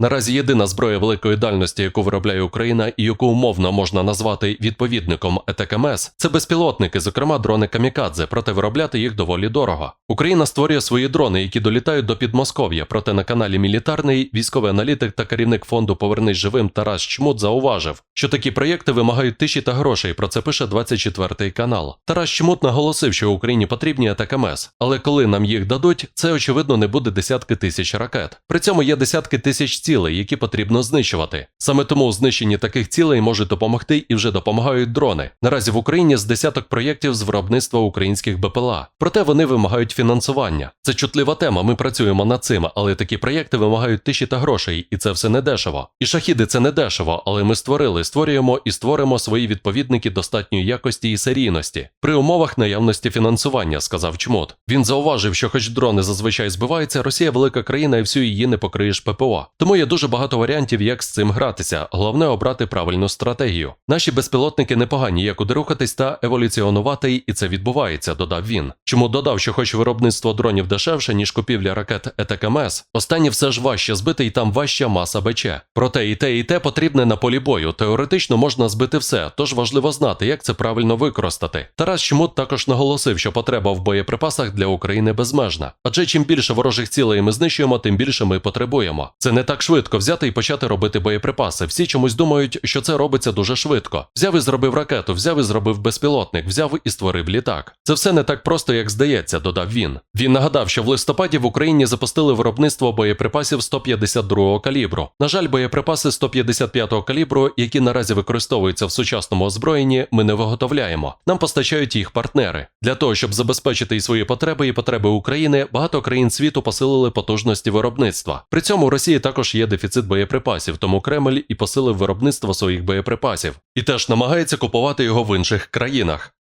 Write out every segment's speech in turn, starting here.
Наразі єдина зброя великої дальності, яку виробляє Україна і яку умовно можна назвати відповідником ЕТКМС, це безпілотники, зокрема дрони Камікадзе, проте виробляти їх доволі дорого. Україна створює свої дрони, які долітають до Підмосков'я. Проте на каналі Мілітарний військовий аналітик та керівник фонду Повернись живим Тарас Чмут зауважив, що такі проєкти вимагають тиші та грошей. Про це пише 24 канал. Тарас Чмут наголосив, що Україні потрібні АТКМС, але коли нам їх дадуть, це очевидно не буде десятки тисяч ракет. При цьому є десятки тисяч цілей, які потрібно знищувати. Саме тому у знищенні таких цілей можуть допомогти і вже допомагають дрони. Наразі в Україні з десяток проєктів з виробництва українських БПЛА. Проте вони вимагають фінансування. Це чутлива тема. Ми працюємо над цим, але такі проєкти вимагають тиші та грошей, і це все не дешево. І шахіди це не дешево, але ми створили, створюємо і створимо свої відповідники достатньої якості і серійності при умовах наявності фінансування, сказав Чмот. Він зауважив, що, хоч дрони зазвичай збиваються, Росія велика країна і всю її не покриєш ППО. Тому є дуже багато варіантів, як з цим гратися. Головне обрати правильну стратегію. Наші безпілотники непогані, як куди рухатись та еволюціонувати, і це відбувається, додав він. Чому додав, що хоч виробництво дронів дешевше, ніж купівля ракет ЕТКМС, останні все ж важче збити і там важча маса БЧ. Проте і те, і те потрібне на полі бою. Теоретично можна збити все, тож важливо знати, як це правильно використати. Тарас Чмут також наголосив, що потреба в боєприпасах для України безмежна. Адже чим більше ворожих цілей ми знищуємо, тим більше ми потребуємо. Це не так швидко взяти і почати робити боєприпаси. Всі чомусь думають, що це робиться дуже швидко. Взяв і зробив ракету, взяв і зробив безпілотник, взяв і створив літак. Це все не так просто, як здається, додав він. Він нагадав, що в листопаді в Україні запустили виробництво боєприпасів 152-го калібру. На жаль, боєприпаси 155-го калібру, які наразі використовуються в сучасному озброєнні, ми не виготовляємо. Нам постачають їх партнери. Для того, щоб забезпечити і свої потреби, і потреби України, багато країн світу посилили потужності виробництва. При цьому Росії також є дефіцит боєприпасів, тому Кремль і посилив виробництво своїх боєприпасів і теж намагається купувати його в інших країнах.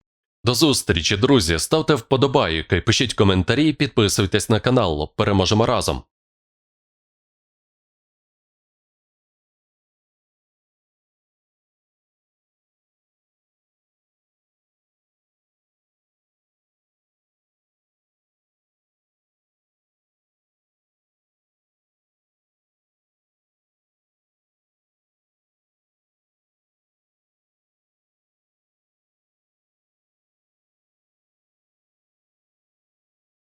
До зустрічі, друзі! Ставте вподобайки, пишіть коментарі, підписуйтесь на канал. Переможемо разом.